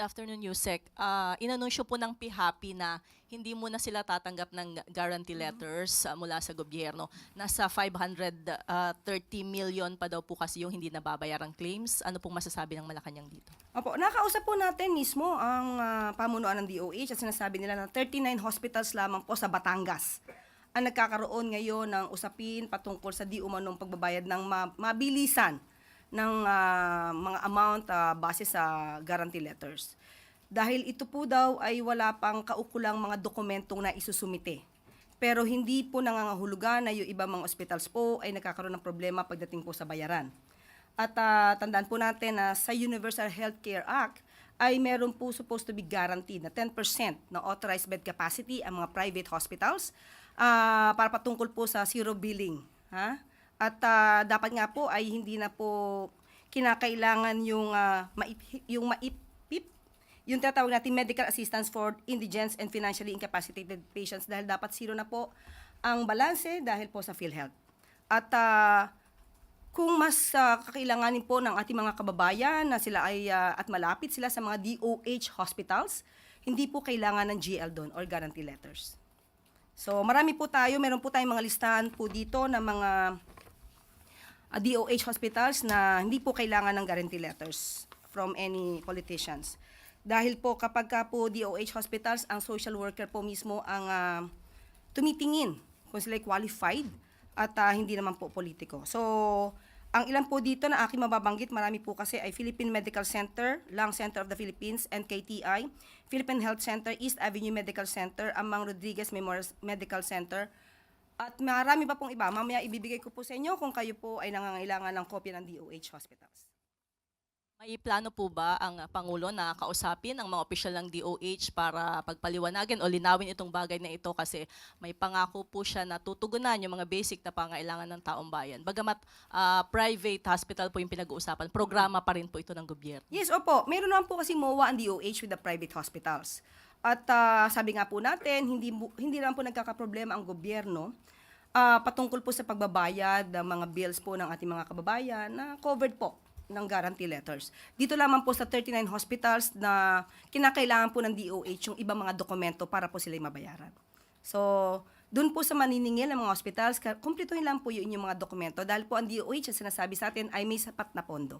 Good afternoon, Yusek. Ah, inanunsyo po ng PHAPI na hindi muna sila tatanggap ng guarantee letters ah, mula sa gobyerno. Nasa 530 million pa daw po kasi yung hindi nababayarang claims. Ano pong masasabi ng Malacanang dito? Opo, nakausap po natin mismo ang ah, pamunuan ng DOH at sinasabi nila na 39 hospitals lamang po sa Batangas ang nagkakaroon ngayon ng usapin patungkol sa di umanong pagbabayad ng ma- mabilisan ng ah, mga amount ah, base sa guarantee letters. Dahil ito po daw ay wala pang kaukulang mga dokumentong na isusumite. Pero hindi po nangangahulugan na yung ibang mga hospitals po ay nagkakaroon ng problema pagdating po sa bayaran. At ah, tandaan po natin na sa Universal Healthcare Act ay meron po supposed to be guaranteed na 10% na authorized bed capacity ang mga private hospitals ah, para patungkol po sa zero billing. Ha? At ah, dapat nga po ay hindi na po kinakailangan yung, ah, maip- yung maipip yung tinatawag natin medical assistance for indigents and financially incapacitated patients dahil dapat zero na po ang balanse dahil po sa PhilHealth. At ah, kung mas ah, kakailanganin po ng ating mga kababayan na sila ay ah, at malapit sila sa mga DOH hospitals, hindi po kailangan ng GL doon or guarantee letters. So marami po tayo, meron po tayong mga listahan po dito ng mga ah, DOH hospitals na hindi po kailangan ng guarantee letters from any politicians. Dahil po kapag ka po DOH hospitals, ang social worker po mismo ang ah, tumitingin kung sila qualified at ah, hindi naman po politiko. So, ang ilan po dito na aking mababanggit, marami po kasi ay Philippine Medical Center, Lung Center of the Philippines, NKTI, Philippine Health Center, East Avenue Medical Center, Amang Rodriguez Memorial Medical Center, at marami pa pong iba. Mamaya ibibigay ko po sa inyo kung kayo po ay nangangailangan ng kopya ng DOH hospitals. May plano po ba ang Pangulo na kausapin ang mga opisyal ng DOH para pagpaliwanagin o linawin itong bagay na ito kasi may pangako po siya na tutugunan yung mga basic na pangailangan ng taong bayan. Bagamat ah, private hospital po yung pinag-uusapan, programa pa rin po ito ng gobyerno. Yes, opo. Meron naman po kasi MOA ang DOH with the private hospitals. At ah, sabi nga po natin, hindi, hindi naman po nagkakaproblema ang gobyerno ah, patungkol po sa pagbabayad ng mga bills po ng ating mga kababayan na covered po ng guarantee letters. Dito lamang po sa 39 hospitals na kinakailangan po ng DOH yung ibang mga dokumento para po sila mabayaran. So, doon po sa maniningil ng mga hospitals, kumpletuhin lang po yung inyong mga dokumento dahil po ang DOH sinasabi sa atin ay may sapat na pondo.